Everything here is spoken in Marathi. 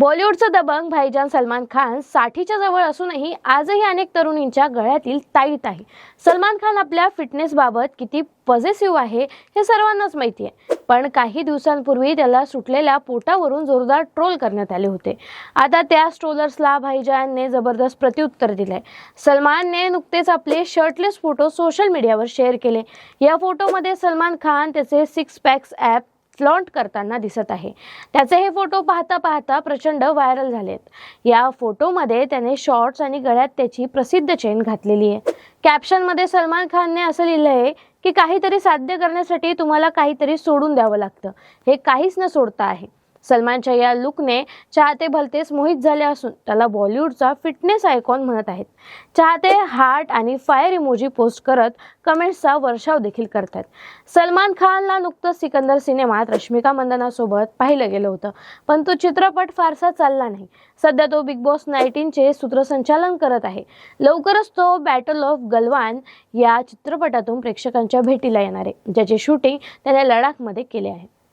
बॉलिवूडचा दबंग भाईजान सलमान खान साठीच्या जवळ असूनही आजही अनेक तरुणींच्या गळ्यातील ताईत आहे. सलमान खान आपल्या फिटनेसबाबत किती पॉझिटिव्ह आहे हे सर्वांनाच माहिती आहे. पण काही दिवसांपूर्वी त्याला सुटलेल्या पोटावरून जोरदार ट्रोल करण्यात आले होते. आता त्या ट्रोलर्सला भाईजानने जबरदस्त प्रत्युत्तर दिलंय. सलमानने नुकतेच आपले शर्टलेस फोटो सोशल मीडियावर शेअर केले. या फोटोमध्ये सलमान खान त्याचे सिक्स पॅक्स ॲप फ्लॉन्ट करताना दिसत आहे. त्याचे हे फोटो पाहता पाहता प्रचंड व्हायरल झालेत. या फोटोमध्ये त्याने शॉर्ट्स आणि गळ्यात त्याची प्रसिद्ध चेन घातलेली आहे. कॅप्शनमध्ये सलमान खानने असं लिहिलं आहे की काहीतरी साध्य करण्यासाठी तुम्हाला काहीतरी सोडून द्यावं लागतं. हे काहीच न सोडता आहे. सलमानच्या या लुकने चाहते भलतेच मोहित झाले असून त्याला बॉलिवूडचा फिटनेस आयकॉन म्हणत आहेत. चाहते हार्ट आणि फायर इमोजी पोस्ट करत कमेंट्सचा वर्षाव देखील करतात सलमान खानला नुकतंच सिकंदर सिनेमात रश्मिका मंदनासोबत पाहिलं गेलं होतं पण तो चित्रपट फारसा चालला नाही. सध्या तो बिग बॉस नाईन्टीनचे सूत्रसंचालन करत आहे. लवकरच तो बॅटल ऑफ गलवान या चित्रपटातून प्रेक्षकांच्या भेटीला येणार आहे ज्याचे शूटिंग त्याने लडाखमध्ये केले आहे.